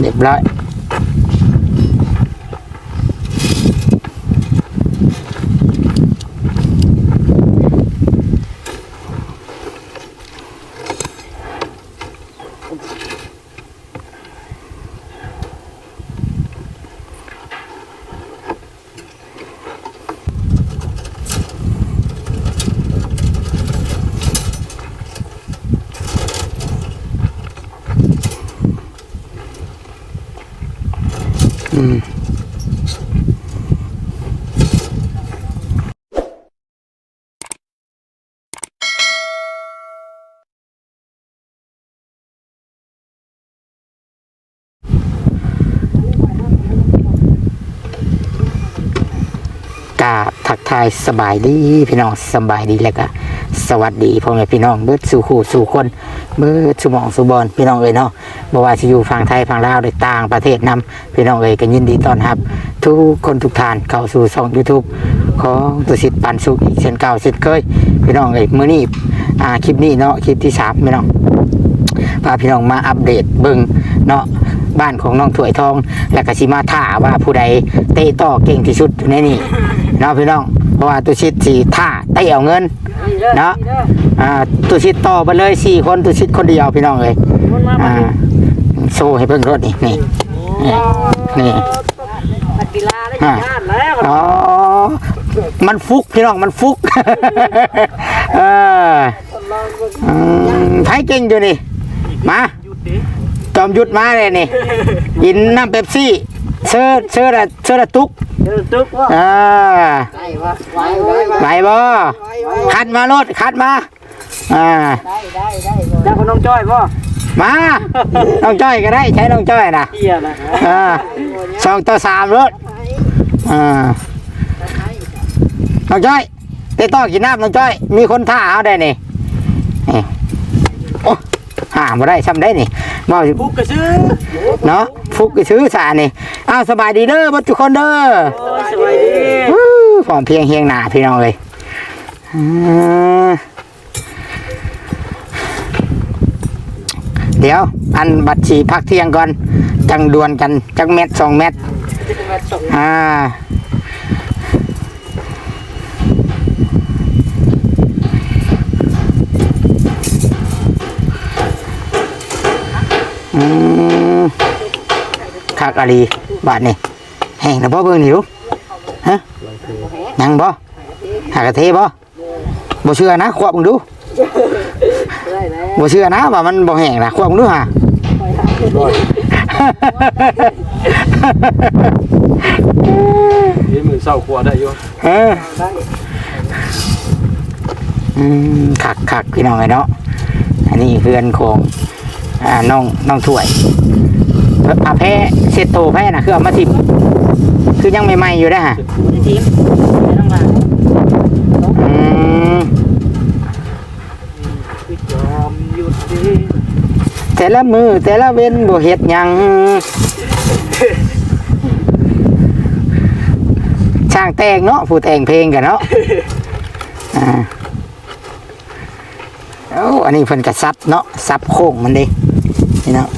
เรียบร้อย ทายสบายดีพี่น้องสบายดีแล้วก็สวัสดีพ่อแม่พี่น้องเบิดสู่คู่สู่คนเบิดสมองสุบอลพี่น้องเอ้ยเนาะบ่ว่าจะอยู่ฝั่งไทยฝั่งลาวหรือต่างประเทศนํพี่น้องเอ้ยก็ยินดีต้อนรับ ทุกคนทุกท่านเข้าสู่ช่อง YouTube ของตุสิทธิ์ปันสุขอีกเช่นเก่าเช่นเคยพี่น้องเอ้ยมื้อนี้อ่าคลิปนี้เนาะคลิปที่สามพี่น้องพาพี่น้องมาอัปเดตเบิ่งเนาะบ้านของน้องถวยทอง และก็สิมาท่าว่าผู้ใดเตะต่อเก่งที่สุดอยู่ในนี่ เนาะพี่น้อง เพราะว่าตุชิตสีท่าเตะเอาเงิน เนาะอ่าตุชิตต่อไปเลยสี่คนตุชิตคนเดียวพี่น้องเลยอ่าโซ่ให้เบิ่งรถนี่นี่นี่นี่นักกีฬาได้งานแล้วอ๋อมันฟุกพี่น้องมันฟุกเอออืมไผเก่งอยู่นี่ มาจอมยุทธมาเลยนี่กินน้ำเป๊ปซี่เสื้อเสื้อละเสื้อละตุกเออ ตึกว่าอ่าได้วะไหวไหวไหวไหวบ่คัดมารถคัดมาอ่าได้ได้ได้เจ้าคนน้องจ้อยป่ะมาน้องจ้อยก็ได้ใช้น้องจ้อยนะเฮียนะอ่าสองต่อสามรถอ่าน้องจ้อยเตะต่อกินน้ำน้องจ้อย มีคนท่าเอาได้นี่นี่โอ้หามาได้ซ้ำได้นี่บ่อยู่ปุ๊กกระซื้อเนาะ ฟุกซื้อสานี่อ้าวสบายดีเด้อบัดทุกคนเด้อสวัสดีพร้อมเพียงเฮียงหนาพี่น้องเลยเดี๋ยว อันบัตรฉีพักเที่ยงก่อน จังดวนกัน จังเม็ดสองเม็ดอ่าอืม คักอะไรบาทนี่แห้งนะบ่เบิ่งหิวฮะยังบ่หากระเทบ่บ่เชื่อนะควบมึงดูได้แล้วบ่เชื่อนะว่ามันบ่แห้งนะควบมึงดูฮะนี่มือเศร้าขวได้อยู่เอออืมคักคักพี่น้องไอ้เนาะอันนี้เพื่อนของอ่าน้องน้องถ้วย อาแพ้เซตโตแพ้นะคือเอามาทิมคือยังใหม่ๆอยู่นะฮะทีมต้องมาอืมยอมหยุดดีแต่ละมือแต่ละเว้นบ่เฮ็ดหยังช่างแต่งเนาะผู้แต่งเพลงกันเนาะอ่าโอ้อันนี้เพิ่นก็ซับเนาะซับโค้งมันดินี่เนาะ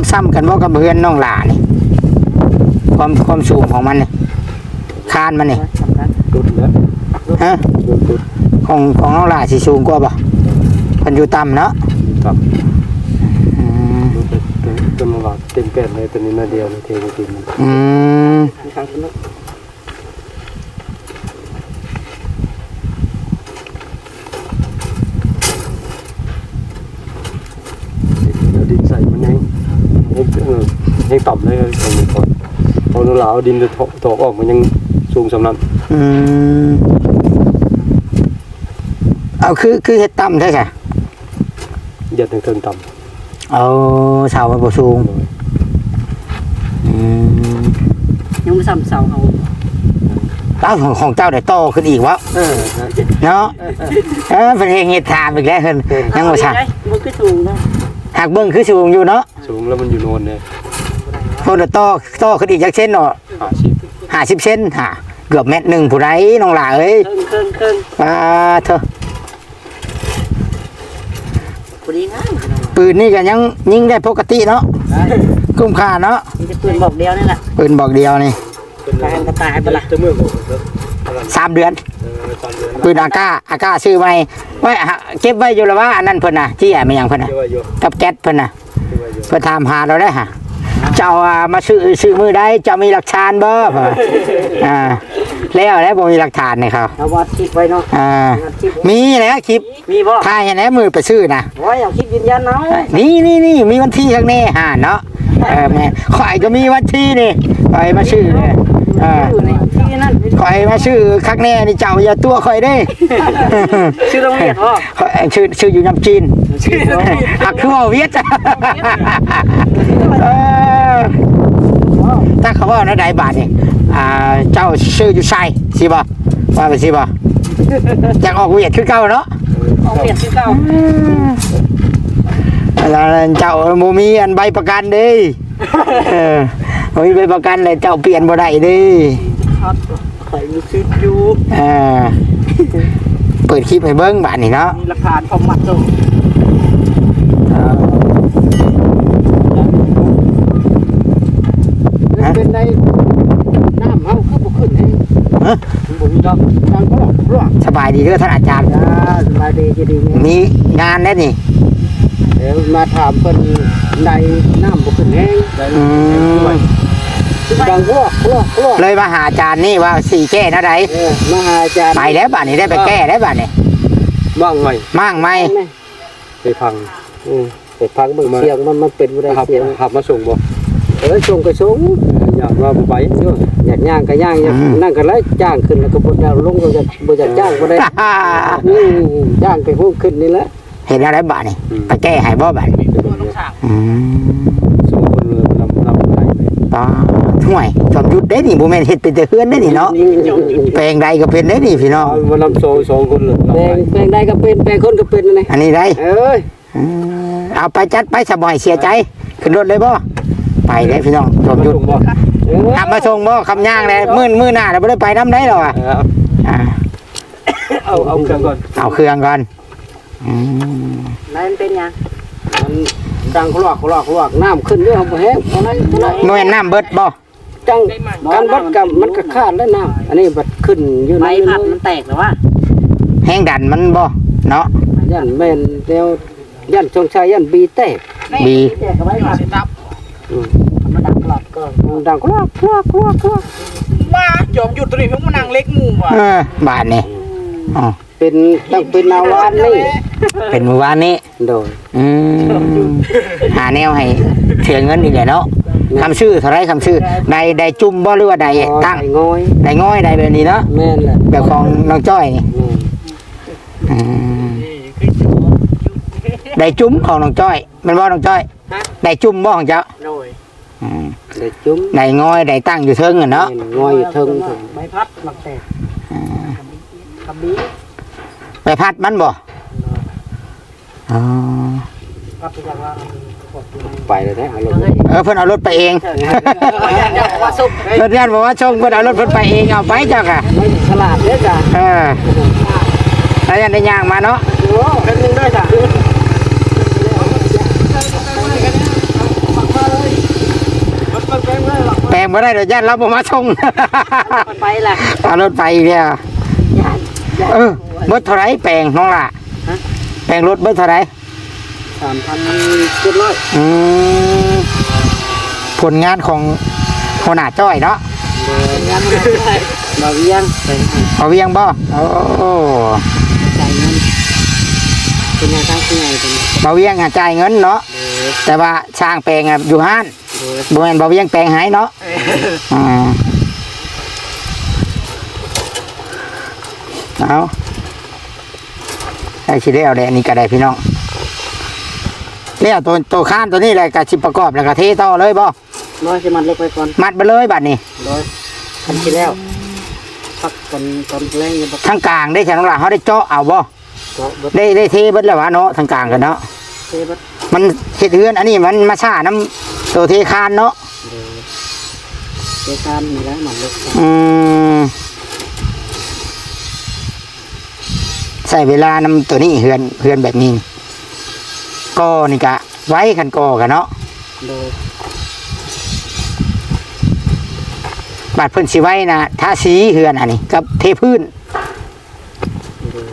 ำซ้ำกันบ่กับเพื่อนน้องหลานี่ความความสูงของมันนี่คานมันนี่สำคัญดุดแล้วฮะดุดดุดของของน้องหลาสิสูงกว่าบ่เพิ่นอยู่ต่ำเนาะครับอืมดุดจนว่าเต็มแปดเลยตัวนี้นาเดียวเลยเทไปกินอืม ทางสนุก เดี๋ยวดินใส่มันยังยังเออ ยังต่ำเลยตรงนี้ก่อนพอเราเอาดินจะถอกออกมันยังสูงสำนักอืมเอาคือคือเฮ็ดต่ำใช่ไหมเหยียดถึงเทิงต่เอาเสามันบ่สูงำอืมยังไม่ซ้ำเสาเขาทเอ้าของของเจ้าได้โตขึ้นอีกวะเออเนาะเออเป็นเองเฮ็ดถามอีกแล้วเพิ่นยังบ่ทันมันคือสูงนะหากเบิ่งคือสูงอยู่เนาะสูงแล้วมันอยู่โนนเนี่ย เพิ่นได้โตโตขึ้นอีกจักเส้นเนาะหาชิป50เซนหาเกือบเม็ดหนึ่งผู้ใดน้องหล่าเอ้ยเครื่องเครื่ององอ่าเถอะพอดีงามปืนนี่ก็ยังยิงได้ปกติเนาะคุ้มค่าเนาะมีแต่ปืนบอกเดียวนี่แหละปืนบอกเดียวนี่กายกรตายไปละจะเมื่อผมสามเดือน ตอนเดือนปืนอากาอากาซื้อไว้ไว้เก็บไว้อยู่แล้วว่าอันนั้นเพิ่นน่ะที่แอบมายังเพิ่นน่ะเยอะอยู่กับแก๊สเพิ่นน่ะเยอะอยู่เพิ่นถามหาเราได้ฮะ เจ้าอ่ามาซื้อซื้อมือได้เจ้ามีหลักฐานบ่เพิ่นอ่าแล้วแล้วบ่มีหลักฐานนี่ครับเอาวัดทิพไว้เนาะอ่าวัดทิพมีแล้วคลิปมีบ่ถ่ายให้แหน่มือไปซื้อนะโอ้ยอย่างคิดยืนยันเนาะนี่นี่นี่มีวันที่ข้างแน่หาเนาะเออแม่ข่อยก็มีวันที่นี่ข่อยมาซื้อเนี่ยเอออยู่ในที่นั่นข่อยมาซื้อข้างแน่นี่เจ้าอย่าตัวข่อยเด้ชื่อโรงเรียนบ่ข่อยชื่อชื่ออยู่น้ำจีนชื่อโรงเรียนหักคือว่าเวียดเออ ถ้าเขาว่าในใดบาทนี่อ่าเจ้าชื่ออยู่ไซสิบ่ว่าไปสิบ่อยากออกเวียดคือเก่าเนาะเอาเปลี่ยนชื่อเก่าแล้วเจ้าโมมีอันใบประกันเดิเออบ่มีใบประกันเลยเจ้าเปลี่ยนบ่ได้เดิครับข่อยมีชื่ออยู่เออเปิดคลิปให้เบิ้งบาทนี่เนาะมีหลักฐานความมัดส่ง เป็นในน้ำเฮาคือบ่ขึ้นเอง ฮะบ่มีดอกทางก็หลอกรั่วสบายดีเด้อท่านอาจารย์อ่าสบายดีจะดีไงมีงานแน่นี่ เดี๋ยวมาถามเพิ่นในน้ำบ่ขึ้นเองอืม ดังรั่วรั่วรั่วเลยมาหาอาจารย์นี่ว่าสี่แก้นะไดเออมาหาอาจารย์ไปแล้วบาทนี้ได้ไปแก้ได้บาทนี่บ้างไหมมั่งไหมไปฟังอืมไปฟังเบิ่งเสียงมันมันเป็นบ่ได้ขับเสียงขับมาส่งบ่เออส่งก็ส่งอยากว่าบ่ไปเด้ออยากย่างก็ย่างอยากนั่งก็เลยจ้างขึ้นแล้วก็บ่อยากลงก็อยากบ่อยากจ้างบ่ได้นี่จ้างไปฮู้ขึ้นนี่แหละเห็นอะไรบาทนี่ไปแก้ให้บ่บาทนี่อืมส่งคนเลยนำนำไปป้าห่วยจอมยุดได้นี่บ่แม่นเฮ็ดเป็นแต่เฮือนได้นี่เนาะแปลงใดก็เป็นได้นี่พี่น้องเอามานำโซสองคนเลยแปลงแปลงใดก็เป็นแปลงคนก็เป็นนั่นแหละอันนี้ได้เอ้ยอืมเอาไปจัดไปสบายเสียใจ ขึ้นรถเลยบ่ไปเลยพี่น้องจอมยุด บ่เออขับมาส่งบ่คำย่างเลยมื้อมื้อหน้าเราบ่ได้ไปน้ำได้หรอกอะอ่าเอาเอาเครื่องก่อนเอาเครื่องก่อนอืมนายมันเป็นหยังมันดังคลอกคลอกคลอกน้ำขึ้นเรื่องบ่แห้งเอาไหนเอาไหนหน่วยน้ำเบิดบ่จังการบัดกับมันก็ขาดแล้วน้ำอันนี้บัดขึ้นอยู่ใบในพัดมันแตกหรือว่าแห้งดันมันบ่เนาะยันแม่นแนวยันชงชัยยันบีแตกบีแตกกับใบพัดตับอืมมัน ดังกรอบก็ดังคลอกคลอกคลอกคลอกมาจอมหยุดตัวนี้เพิ่งมานั่งเล็กหมู่ว่ะเออบาทนี่อ๋อเป็นต้งเป็นนาวานนี่เป็นมื้อวานนี้โดยอืมหาแนวให้เสียเงินอีกแหละเนาะคำชื่อเท่าไรคำชื่อใดใดจุ่มบ่หรือว่าใดตั้งไอ้อยใดง้อยใดแบบนี้เนาะแม่นแหละแบบของน้องจ้อยนี่อืมใดจุ่มของน้องจ้อยมันบ่น้องจ้อยใดจุ่มบ่ของเจ้าโด มได้จุ้มใดง้อยใดตั้งอยู่เทิงอะเนาะแม่นงอยอยู่เทิงถึงใบพัดมันแตกกระบี่ไปพัดมันบ่อ๋อพัดไปจากว่าไปเลยนะอารมณ์เออเพิ่นเอารถไปเองอยากว่าสุกเพิ่นยันบอกว่าชงเพิ่นเอารถเพิ่นไปเองเอาไปเจ้าค่ะไม่ฉลาดเด้อจ้ะเออแล้วยันได้ย่างมาเนาะโอ้เป็นนึงได้จ้ะ แปล งบ่ได้เดี๋ยวยันเราบ่มาชงไปล่ะเอารถไปอีกแล้วเออเบิดเท่าไหรแปลงน้องล่ะแปลงรถเบิดเท่าไหรสามพันเจ็ดร้อยอืมผลงานของหัวหน้าจ้อยเนาะงานมันได้บ่เวียงไปเอาเวียงบ่โอ้จ่ายเงินเป็นงานตั้งที่ไหนเป็นบ่เวียงอะจ่ายเงินเนาะแต่ว่าช่างแปลงอะอยู่ห้าน บ่แม่นบ่เวียงแปลงให้เนาะอ่าเอาได้สิได้เอาแดอันนี้ก็ได้พี่น้องแล้วตัวตัวข้านตัวนี้แหละก็สิประกอบแล้วก็เทต่อเลยบ่น้อยจะมันเล็กไปก่อนมัดไปเลยบัดนี้ร้อยทำที่แล้วพักตอนตอนแรงเนี่ยบ่ทางกลางได้ฉันว่าเขาได้เจาะเอาบ่เจาะเบิดได้ได้เทเบิดแล้ววะเนาะทางกลางกันเนาะเทเบิด มันเฮ็ดเฮือน อันนี้มันมาซ่าน้ำตัวเทคานเนาะเลยเทคานนี่แหล้วมันเล็กอืมใส่เวลานำตัวนี้เฮือนเฮือนแบบนี้ก็นี่กะ ไว้คันกอกันเนาะโดยบาดเพิ่นสิไว้นะทาสีเฮือนอันนี้กับเทพื้นโดย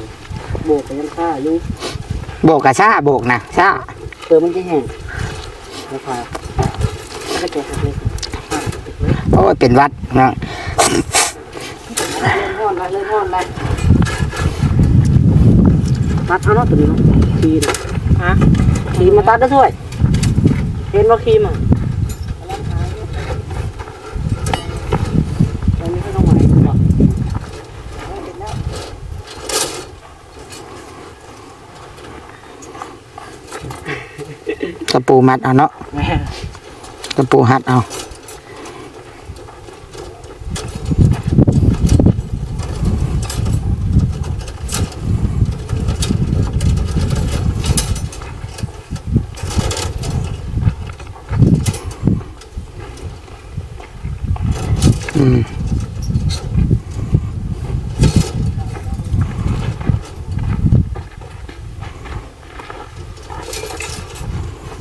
โบกกันยังค่าอยู่โบกกะซ่าโบกนะซ่า เติมมันจะแห้งนะครับก็จะหักเล็กโอ้ยเป็นหวัดเนาะเล่นห้อนไรเล่นห้อนไรตัดเอาเนาะตัวนี้เนาะคีนะฮะคีมาตัดได้ด้วยเห็นว่าคีมอะอันนี้ก็ต้องมาไหนก่อน ตะ ปูมัดเอาเนาะแม่ตะปูหัดเอา อืม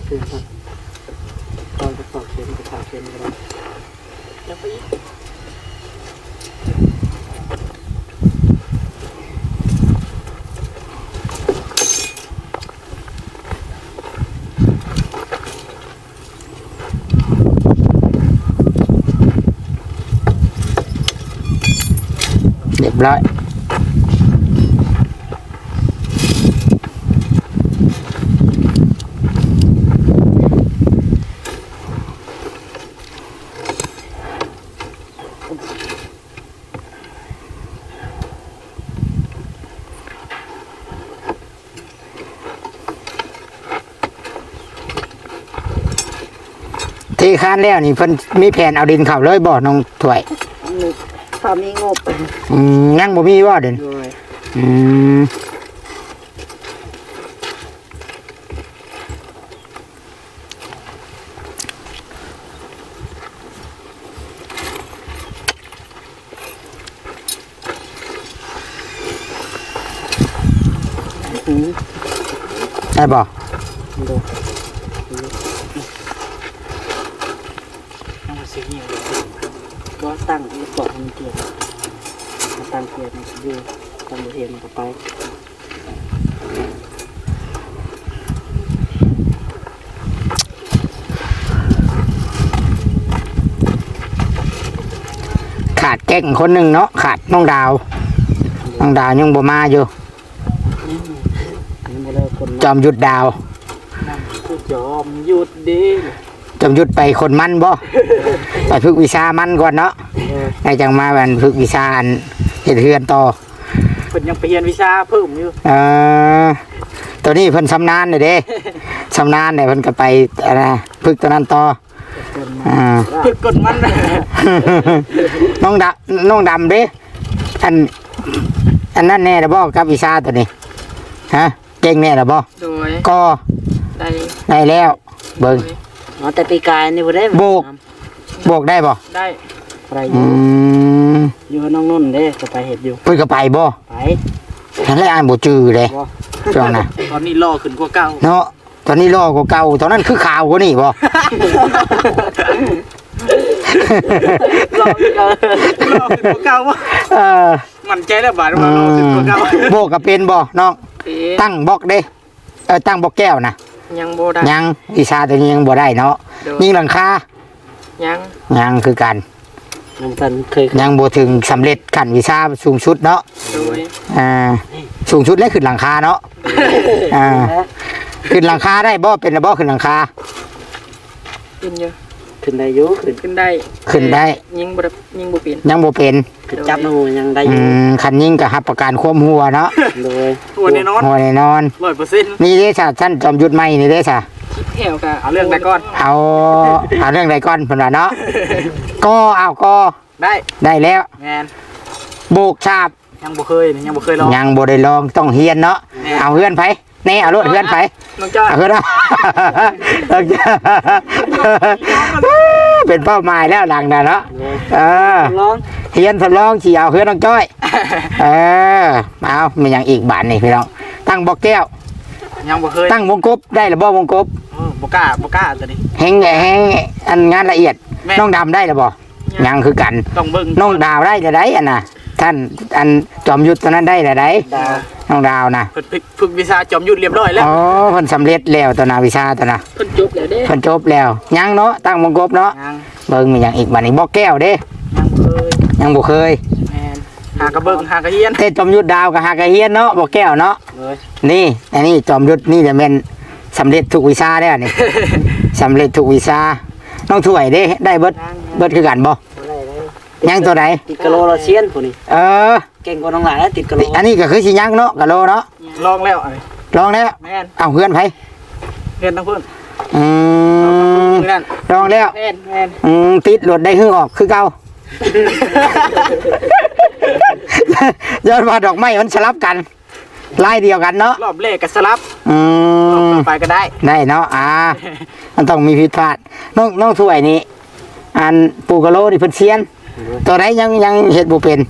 คือครับตอนจะสอบเขียนจะถามเขียนกัน ยังไปอีก เร้อยที่ค้านแล้วนี่เพิ่นมีแผนเอาดินเข้าเลยบ่น้องถ้วย ถ้ามีงบ อืมยังบ่มีบ่เด่นด้วยอืมอืมได้บ่ดูเอามาซื้อหิว ว่าตั้งอีกก่อนมันเกียร์มาตั้งเกียร์มัน อยู่ตั้งเทียนมันก็ไปขาดแก้งคนหนึ่งเนาะขาดน้องดาว น้องดาวยังบ่มาอยู่อันนี้มาเลยคนจอมหยุดดาวคือยอมหยุดดิจอมหยุดไปคนมันบ่ ไปฝึกวิชามันก่อนเนาะได้จังมาบันฝึกวิชาอันเฮ็ดเฮือนต่อเพิ่นยังไปเรียนวิชาเพิ่มอยู่เออตัวนี้เพิ่นชำนาญเลยเด้ ชำนาญเนี่ยเพิ่นก็ไปอะไรฝึกตัวนั้นต่อคนมาอ่า ฝึกกดมันนะน้องดำน้องดำเด้อัน อันนั้นแน่ละบ่กับวิชาตัวนี้ ฮะ เก่งแน่ละบ่โดยก็ได้ได้แล้ว เบิ่งอ๋อแต่ปีกายนี่บ่ได้โบก โบกได้บ่ได้อะ ไรออืยู่มอยู่กับน้องนุ่นเด้ก็ไปเห็ดอยู่เพิ่นก็ไปบ่ไปฉันเลยอ่านบ่จือเลยบ่ช่วงน่ะตอนนี้รอขึ้นกว่าเก่าเนาะตอนนี้รอกว่าเก่าตอนนั้นคือข่าวกว่านี่บ่รอขึ้นรอขึ้นกว่าเก่าวะเออมั่นใจแล้วบาดว่ารอขึ้นกว่าเก่าโบกก็เป็นบ่น้องเอ๊ะตั้งบล็อกเด้เออตั้งบล็อกแก้วนะยังบ่ได้ยังวิชาตัวนี้ยังบ่ได้เนาะโดยยิงหลังคายังยังคือกัน น้องทันเคยยังบ่ถึงสำเร็จขั้นวิชาสูงสุดเนาะโดยอ่าสูงสุดแล้วขึ้นหลังคาเนาะอ่าขึ้นหลังคาได้บ่เป็นระบ่ขึ้นหลังคา ขึ้นอยู่ขึ้นได้อยู่ขึ้นขึ้นได้ขึ้นได้ ยิงบ่ได้ยิงบ่เป็นยังบ่เป็นขึ้นจับน้องยังได้ออืยู่มคันยิงก็รับประกันความหัวเนาะโดยตัวแน่นอนหัวแน่นอน 100%นี่เด้ซะท่านจอมยุทธใหม่นี่เด้ซะคิด แถวก็เอาเรื่องใดก่อน เอาเอาเรื่องใดก่อนเพิ่นว่าเนาะก็เอาก็ได้ได้แล้วแมนโบกชาบยังบ่เคยนี่ยังบ่เคยลองยังบ่ได้ลองต้องเฮียนเนาะแน่เอาเฮือนไผแน่เอารถเฮือนไผน้องจ้อยเอาเฮือนเอาเอาเป็นเป้าหมายแล้วหลังน่ะเนาะเออลองเฮียนทดลองสิเอาเฮือนน้องจ้อยเออเอามีหยังอีกบาทนี่พี่น้องตั้งบ่แก้ว ยังบ่เคยตั้งวงกบได้หรือบ่วงกบเออบ่กล้าบ่กล้าตัวนี้ แฮงแฮงอันงานละเอียดแม่ น้องดำได้หรือบ่ยังคือกัน ต้องเบิ่งน้องดาวได้จะได้อันน่ะ ท่านอันจอมยุทธตอนนั้นได้จะได้ดาวน้องดาวนะเพิ่นฝึกฝึกวิชาจอมยุทธเรียบร้อยแล้วอ๋อเพิ่นสำเร็จแล้วตัวน่ะวิชาตัวน่ะเพิ่นจบแล้วเด้เพิ่นจบแล้วยังเนาะตั้งวงกบเนาะยังเบิ่งมีหยังอีกบัดนี้บ่แก้วเด้ยังบ่เคยยังบ่เคยแม่น หากระเบิ่งหากระเฮียนเทศจอมยุทธดาวกับหากะเฮียนเนาะบ่แก้วเนาะเลยนี่อันนี้จอมยุทธนี่จะเป็นสำเร็จทุกวิชาได้วนี่สำเร็จทุกวิชาน้องถ้วยเด้ได้เบิดเบิดคือกันบ่ยังตัวไหนติดกะโลเราเซียนผู้นี้เออ เก่งกว่าน้องหลายแล้วติดกะโลอันนี้ก็คือสิยังเนาะกะโลเนาะลองแล้วอันนี้ลองแล้วแม่นเอาเพื่อนไผเรียนทั้งเพิ่นอืมมื้อนั้นลองแล้วแม่นแม่นอืมติดรถได้หื้อออกคือเก่า ย้อนมาดอกไม้มันสลับกันลายเดียวกันเนาะรอบแรกก็สลับอืรอบมต่อไปก็ได้ได้เนาะอ่า มันต้องมีผิดพลาดน้องน้องถ้วยนี่อันปูกะโลนี่เพิ่นเซียน ตัวไหนยังยังเฮ็ดบ่เป็น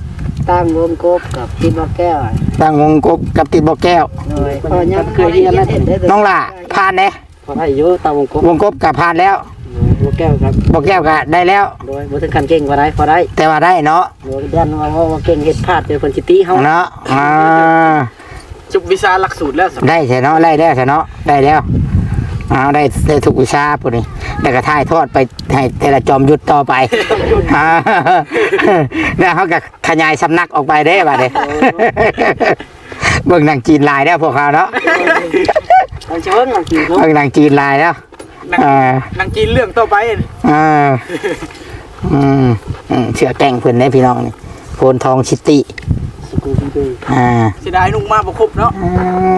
ตั้งวงกบกับติดบ่แก้วตั้งวงกบกับติดบ่แก้วเลยพอยังเคยเรียนแล้วเห็นได้น้องล่ะผ่านเด้พอได้อยู่ตั้งวงกบวงกบก็ผ่านแล้ว บ่แก้วครับบ่แก้วก็ได้แล้ว โดยบ่ถึงขั้นเก่งกว่าได้พอได้แต่ว่าได้เนาะโดยยันว่าว่าเก่งเฮ็ดพลาดเป็นคนสิติเฮาเนาะอ่าจบวิชาหลักสูตรแล้วสำได้ใช่เนาะได้แล้วใช่เนาะได้แล้วอ่าได้ได้ทุกวิชาปุ่นนี่แต่ก็ถ่ายทอดไปให้แต่ละจอมยุทธต่อไปอ่าแล้วเขาก็ขยายสำนักออกไปได้บัดนี้เบิ่งหนังจีนลายแล้วพวกเขาเนาะ เอาเชิงเอากี่เนาะ เบิ่งหนังจีนลายแล้ว นังอ่านังจีนเรื่องต่อไปอ่าอืมอืมเชื่อแก่งเพื่อนได้พี่น้องนี่โพนทองชิติสกูบีบีอ่าเสียดายนุ่งมาบ่ครบเนาะ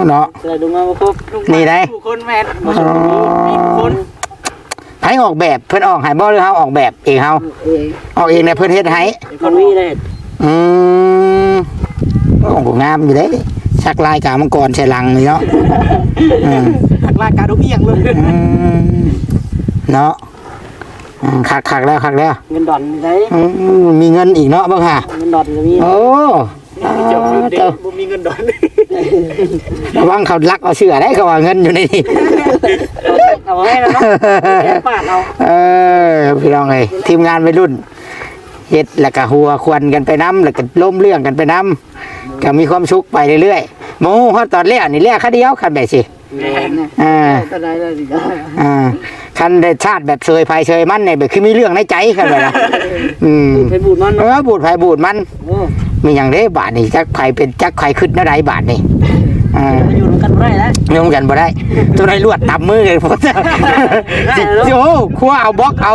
เนาะเคยดูมาบ่ครบนุ่งนี่ได้ ผู้คนแม่นอ๋อมีคนให้ออกแบบเพื่อนออกให้บ่หรือเฮาออกแบบเองเฮาเองออกเองเนี่ยเพื่อนเฮ็ดให้คนมีได้อืมโอ้โหงามอยู่เลย ชักลายกามังกรใส่ลังเลยเนาะอืมหักลายการดูเอียงเลยอืมเนาะอืมคักคักแล้วคักแล้วเงินดอนมีได้อืมมีเงินอีกเนาะบ้างค่ะ เงินดอนก็มีโอ้เจ้าคือเด็กเจ้าบ่มีเงินดอนระวังเขาลักเอาเสือได้เขาว่าเงินอยู่ในนี่เอาให้แล้วเนาะแค่ปาดเอาเออพี่น้องเอ้ยทีมงานวัยรุ่นเฮ็ดแล้วก็หัวควนกันไปน้ำแล้วก็ล้มเรื่องกันไปน้ำ ก็มีความสุขไปเรื่อยๆโมฮอดตอนแรกนี่แรกคาเดียวคันแบบสิแม่นอ่าก็ได้แล้วดิอ่าคันได้ชาติแบบเซยภัยเซยมันเนี่ยแบบคือมีเรื่องในใจกันเลยนะอืมไปบูดมันเออบูดไผบูดมัน โอ้มีอย่างเด้บาทนี่จักไผเป็นจักไผขึ้นนะไรบาทนี่อ่า อยู่กันบ่ได้แล้วยงกันบ่ได้ตัวไหนลวดตับมือเลยพอจะโอ้ครัวเอาบล็อกเอา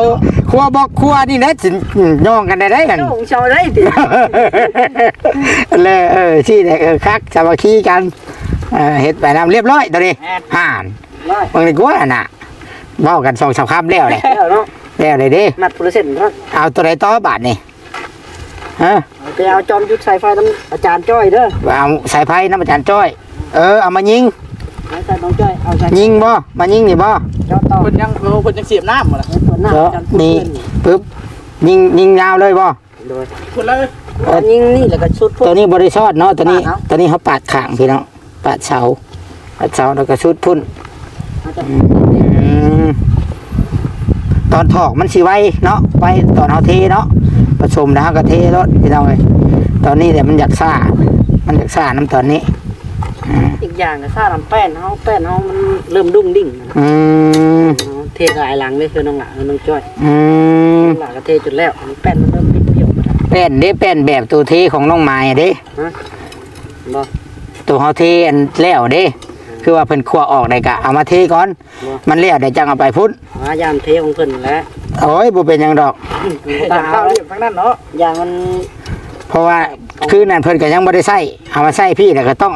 ครัวบล็อกครัวนี่นะสิย่องกันได้ได้กันเจ้าของชาวได้ติเลยเออที่ไหนเออคักสามัคคีกันเออเฮ็ดไปน้ำเรียบร้อยตัวนี้ห่านได้บางทีกูว่าน่ะเว้ากันสองสามคำแล้วเลยแล้วเนาะแล้วเลยเดินัดผู้เซ็นเนาะเอาตัวไหนต่อบาทนี่ฮะไปเอาจอมยุทธสายไฟน้ำอาจารย์จ้อยเด้อเอาสายไพ่น้ำอาจารย์จ้อย เออเอามายิงอาจารย์น้องจ้อยเอาใส่ยิงบ่มายิงนี่บ่เจ้าต่อเพิ่นยังเออเพิ่นยังเสียบน้ำหมดล่ะเปิดหน้าเดี๋ยวอาจารย์นี่ปึ๊บยิงยิงยาวเลยบ่โดยคนเลยอันยิงนี่แล้วก็ชุดพวตัวกนี้บริชอดเนาะตัวนี้ ปาดเอา ตัวนี้เขาปาดขางพี่น้องปาดเสาปาดเสาแล้วก็ชุดพุ่นอาจารย์อืมตอนถอกมันสิไวเนาะไวตอนเฮาเทเนาะผสมแล้วเราก็เทรถพี่น้องเอ้ยตอนนี้เนี่ยมันอยากซ่ามันอยากซ่าน้ำตอนนี้ อีกอย่างก็ซ่าลำแป้นเฮาแป้นเฮามันเริ่มดุ้งดิ่งอืมเทกายหลังเลยคือน้องหลานน้องจ้อยอืมน้องหลานก็เทจุดแล้วแป้นมันเริ่มปิดเปรี้ยวแป้นเด้แป้นแบบตัวเทของน้องไม้เด้บ่ตัวเฮาเทอันแล้วเด้ คือว่าเพิ่นคั่วออกได้กะเอามาเทก่อนมันแล้วได้จังเอาไปพุ่นหายามเทของเพิ่นแล้วโอ้ยบ่เป็นหยังดอก ตามข้าวเรียบทั้งนั้นเนาะยางมันเพราะว่า คืนนั้นเพิ่นก็ยังบ่ได้ใช้เอามาใช้พี่แล้วก็ต้อง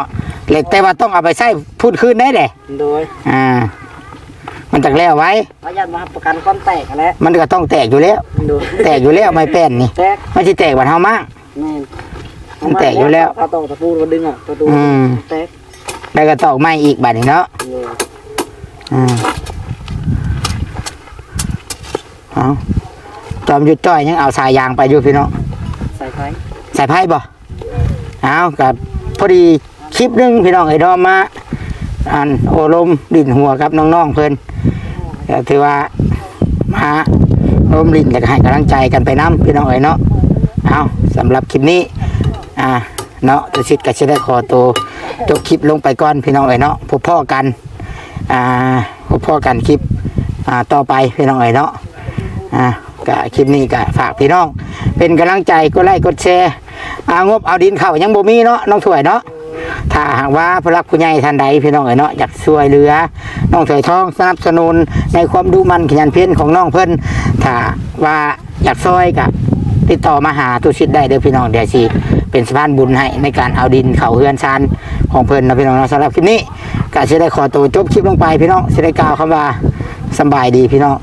เล็กแต่ว่าต้องเอาไปใช้พูดคืนได้เด้โดยอ่า มันจักแล้วไว้พยานมาประกันความแตกแล้วมันก็ต้องแตกอยู่แล้ว โดยแตกอยู่แล้วไม่แป้นนี่แตกมันสิแตกบัดเฮามั่งแม่นมันแตกอยู่แล้ว เอาตอกตะปูมาดึงอะประตูอืมแตกแล้วก็ตอกไม้อีกบาดนี้เนาะเลยอืมเอาจอมหยุดจ้อยยังเอาสายยางไปอยู่พี่น้องใส่ไฟ สายไพ่บ่เอากับพอดีคลิปหนึงพี่น้องไอ้ดอมมาอันโอลมดินหัวกับน้องๆเพิ่อนถือว่ามาโอลมดินแล้วก็ให้กำลังใจกันไปน้ำพี่น้องเอ้ยเนาะเอาสำหรับคลิปนี้อ่าเนาะตุสิทธิ์ก็จะได้ขอตัวจบคลิปลงไปก่อนพี่น้องเอ้ยเนาะพบพ่อกันอ่าพบพ่อกันคลิปอ่าต่อไปพี่น้องเอ้ยเนาะอ่าก็คลิปนี้ก็ฝากพี่น้อง เป็นกำลังใจก็ไลค์กดแชร์ อางบเอาดินเข้ายังบ่มีเนาะน้องถวยเนาะถ้าหากว่าผู้รักผู้ใหญ่ท่านใดพี่น้องเอ๋ยเนาะอยากช่วยเหลือน้องถวยทองสนับสนุนในความดูมันขยันเพียรของน้องเพิ่นถ้าว่าอยากช่วยก็ติดต่อมาหาตุชิดได้เด้อพี่น้องเดี๋ยวสิเป็นสะพานบุญให้ในการเอาดินเข้าเฮือนชานของเพิ่นนะพี่น้องเนาะสำหรับคลิปนี้ก็สิได้ขอตัวจบคลิปลงไปพี่น้องสิได้กล่าวคำว่าสบายดีพี่น้อง